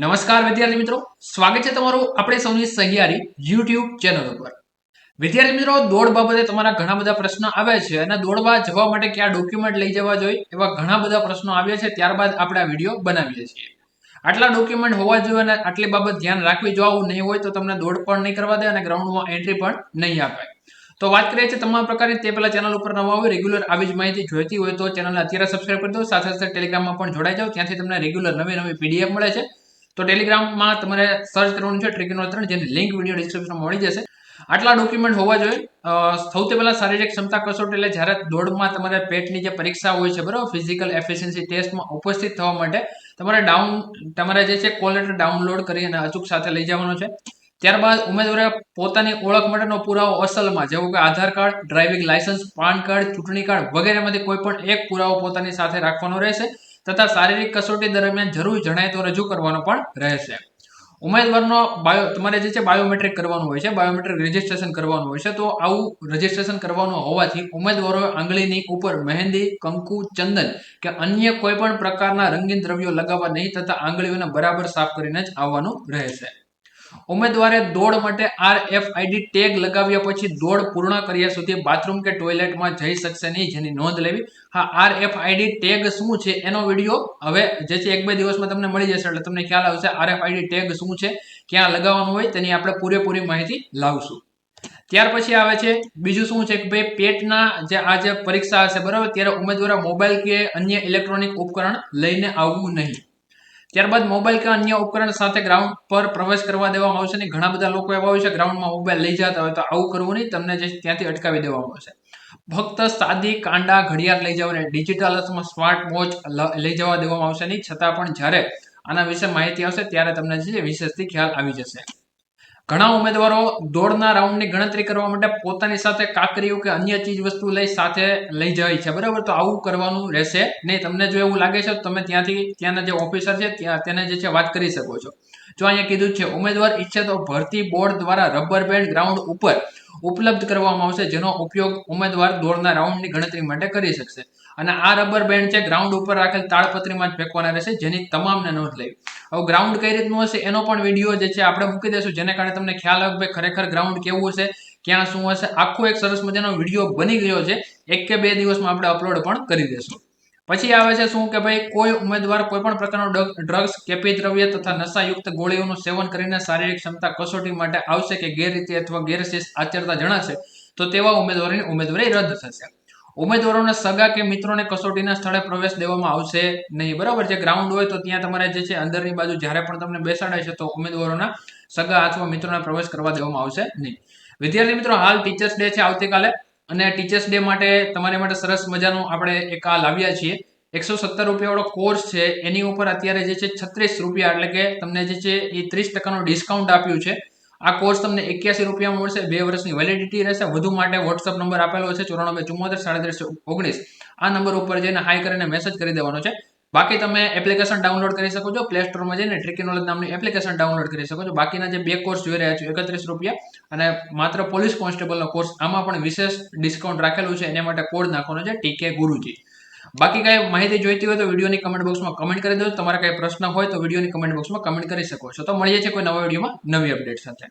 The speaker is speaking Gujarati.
નમસ્કાર વિદ્યાર્થી મિત્રો. સ્વાગત છે તમારું આપણે સૌની સહિયારી યુટ્યુબ ચેનલ ઉપર. વિદ્યાર્થી મિત્રો, દોડ બાબતે તમારા ઘણા બધા પ્રશ્નો આવ્યા છે અને દોડવા જવા માટે કયા ડોક્યુમેન્ટ લઈ જવા જોઈએ એવા ઘણા બધા પ્રશ્નો આવ્યા છે. ત્યારબાદ આપણે આ વીડિયો બનાવીએ છીએ. આટલા ડોક્યુમેન્ટ હોવા જોઈએ અને આટલી બાબત ધ્યાન રાખવી જો આવું નહીં હોય તો તમને દોડ પણ નહીં કરવા દે અને ગ્રાઉન્ડમાં એન્ટ્રી પણ નહીં આપે. તો વાત કરીએ છીએ તમામ પ્રકારની. તે પહેલા ચેનલ ઉપર નવા હોય, રેગ્યુલર આવી જ માહિતી જોઈતી હોય તો ચેનલને અત્યારે સબસ્ક્રાઈબ કરી દો. સાથે સાથે ટેલિગ્રામમાં પણ જોડાઈ જાઓ. ત્યાંથી તમને રેગ્યુલર નવી નવી પીડીએફ મળે છે. તો ટેલિગ્રામમાં તમારે સર્ચ કરવાનું છે ટ્રિકનો ત્રણ, જેની લિંક વીડિયો ડિસ્ક્રિપ્શનમાં મળી જશે. આટલા ડોક્યુમેન્ટ હોવા જોઈએ. સૌથી પહેલાં શારીરિક ક્ષમતા કસોટ, એટલે જ્યારે દોડમાં તમારે પેટની જે પરીક્ષા હોય છે, બરાબર ફિઝિકલ એફિશિયન્સી ટેસ્ટમાં ઉપસ્થિત થવા માટે, તમારે ડાઉન તમારે જે છે કોલ લેટર ડાઉનલોડ કરી અને અચૂક સાથે લઈ જવાનો છે. ત્યારબાદ ઉમેદવારે પોતાની ઓળખ માટેનો પુરાવો અસલમાં, જેવું કે Aadhaar card driving licence PAN card, ચૂંટણી કાર્ડ વગેરેમાંથી કોઈ પણ એક પુરાવો પોતાની સાથે રાખવાનો રહેશે. તથા શારીરિક કસોટી દરમિયાન જરૂર જણાય તો રજૂ કરવાનો પણ રહેશે. ઉમેદવારનો બાયો તમારે જે છે બાયોમેટ્રિક કરવાનું હોય છે બાયોમેટ્રિક રજીસ્ટ્રેશન કરવાનું હોય છે, તો આવું રજીસ્ટ્રેશન કરવાનું હોવાથી ઉમેદવારોએ આંગળીની ઉપર મહેંદી, કંકુ, ચંદન કે અન્ય કોઈ પણ પ્રકારના રંગીન દ્રવ્યો લગાવવા નહીં તથા આંગળીઓને બરાબર સાફ કરીને જ આવવાનું રહેશે. ઉમેદવારે દોડ માટે આર એફ આઈડી ટેગ લગાવ્યા પછી દોડ પૂર્ણ કર્યા સુધી બાથરૂમ કે ટોયલેટમાં જઈ શકશે નહીં, જેની નોંધ લેવી. હા આર એફ આઈડી ટેગ શું છે એનો વીડિયો હવે જે છે એક બે દિવસમાં તમને મળી જશે, એટલે તમને ખ્યાલ આવશે આર એફ આઈડી ટેગ શું છે, ક્યાં લગાવવાનું હોય, તેની આપણે પૂરેપૂરી માહિતી લાવશું. ત્યાર પછી આવે છે બીજું શું છે કે ભાઈ, પેટના જે આ જે પરીક્ષા હશે, બરાબર? ત્યારે ઉમેદવારે મોબાઈલ કે અન્ય ઇલેક્ટ્રોનિક ઉપકરણ લઈને આવવું નહીં. ત્યારબાદ મોબાઈલ કે અન્ય ઉપકરણ સાથે ગ્રાઉન્ડ પર પ્રવેશ કરવા દેવામાં આવશે નહીં ઘણા બધા લોકો એવા હોય છે, ગ્રાઉન્ડમાં મોબાઈલ લઈ જતા હોય તો આવું કરવું નહીં, તમને જે ત્યાંથી અટકાવી દેવામાં આવશે. ફક્ત સાદી કાંડા ઘડિયાળ લઈ જવાને ડિજિટલ અથવા સ્માર્ટ વોચ લઈ જવા દેવામાં આવશે નહીં, છતાં પણ જ્યારે આના વિશે માહિતી આવશે ત્યારે તમને જે વિશેષથી ખ્યાલ આવી જશે. ઘણા ઉમેદવારો દોડના રાઉન્ડની ગણતરી કરવા માટે પોતાની સાથે કાકરીઓ કે અન્ય ચીજ વસ્તુ લઈ સાથે લઈ જાય છે. બરાબર? તો આવું કરવાનું રહેશે નહીં. તમને જો એવું લાગે છે, તમે ત્યાંથી, ત્યાંના જે ઓફિસર છે, ત્યાં તેને જે છે, વાત કરી શકો છો. જો અહીંયા કીધું છે, ઉમેદવાર ઈચ્છે તો ભરતી બોર્ડ દ્વારા રબર બેન્ડ ગ્રાઉન્ડ ઉપર ઉપલબ્ધ કરવામાં આવશે, જેનો ઉપયોગ ઉમેદવાર દોડના રાઉન્ડની ગણતરી માટે કરી શકશે. અને આ રબર બેન્ડ છે, ગ્રાઉન્ડ ઉપર રાખેલ તાળપત્રીમાં જ ફેંકવાના રહેશે, જેની તમામને નોંધ લેવી. હવે ગ્રાઉન્ડ કઈ રીતનું હશે, એનો પણ વીડિયો જે છે, આપણે મૂકી દઈશું, જેને કારણે તમને ખ્યાલ આવે કે ખરેખર ગ્રાઉન્ડ કેવું હશે, ક્યાં શું હશે, આખો એક સરસ મજાનો વીડિયો બની ગયો છે. એક કે બે દિવસમાં આપણે અપલોડ પણ કરી દઈશું. પછી આવે છે શું કે ભાઈ, કોઈ ઉમેદવાર કોઈ પણ પ્રકારનો ડ્રગ્સ કેપી દ્રવ્ય તથા નશાયુક્ત ગોળીઓનું સેવન કરીને શારીરિક ક્ષમતા કસોટી માટે આવશે કે ગેરરીતિ અથવા ગેરશિસ્ત આચરતા જણાશે, તો તેવા ઉમેદવારોની ઉમેદવારી રદ થશે. ઉમેદવારોને સગા કે મિત્રોને કસોટીના સ્થળે પ્રવેશ દેવામાં આવશે નહીં, બરાબર જે ગ્રાઉન્ડ હોય તો ત્યાં તમારે જે છે અંદરની બાજુ જ્યારે પણ તમને બેસાડાય છે તો ઉમેદવારોના સગા અથવા મિત્રોને પ્રવેશ કરવા દેવામાં આવશે નહીં. વિદ્યાર્થી મિત્રો, હાલ ટીચર્સ ડે છે, આવતીકાલે અને ટીચર્સ ડે માટે તમારી માટે સરસ મજાનું આપણે એક આ લાવ્યા છીએ. એકસો સત્તર રૂપિયાવાળો કોર્સ છે. એની ઉપર અત્યારે જે છે છત્રીસ રૂપિયા, એટલે કે તમને જે છે એ ત્રીસ ટકાનું ડિસ્કાઉન્ટ આપ્યું છે. આ કોર્સ તમને એક્યાસી રૂપિયા મળશે. બે વર્ષની વેલિડિટી રહેશે. વધુ માટે વોટ્સઅપ નંબર આપેલો છે. ચોરાણું બે ચુમ્મોતેર, સાડત્રીસો, ઓગણીસ. આ નંબર ઉપર જઈને હાઈ કરીને મેસેજ કરી દેવાનો છે. બાકી તમે એપ્લિકેશન ડાઉનલોડ કરી શકો છો પ્લે સ્ટોરમાં જઈને ટ્રિકી નોલેજ નામની એપ્લિકેશન ડાઉનલોડ કરી શકો છો. બાકીના જે બે કોર્સ જોઈ રહ્યા છો, એકત્રીસ રૂપિયા, અને માત્ર પોલીસ કોન્સ્ટેબલનો કોર્સ આમાં પણ વિશેષ ડિસ્કાઉન્ટ રાખેલું છે, એના માટે કોડ નાખવાનો છે ટીકે ગુરુજી. બાકી કાંઈ માહિતી જોઈતી હોય તો વિડીયોની કમેન્ટ બોક્સમાં કમેન્ટ કરી દો. તમારા કાંઈ પ્રશ્ન હોય તો વિડીયોની કમેન્ટ બોક્સમાં કમેન્ટ કરી શકો છો. તો મળીએ છીએ કોઈ નવા વિડીયોમાં નવી અપડેટ સાથે.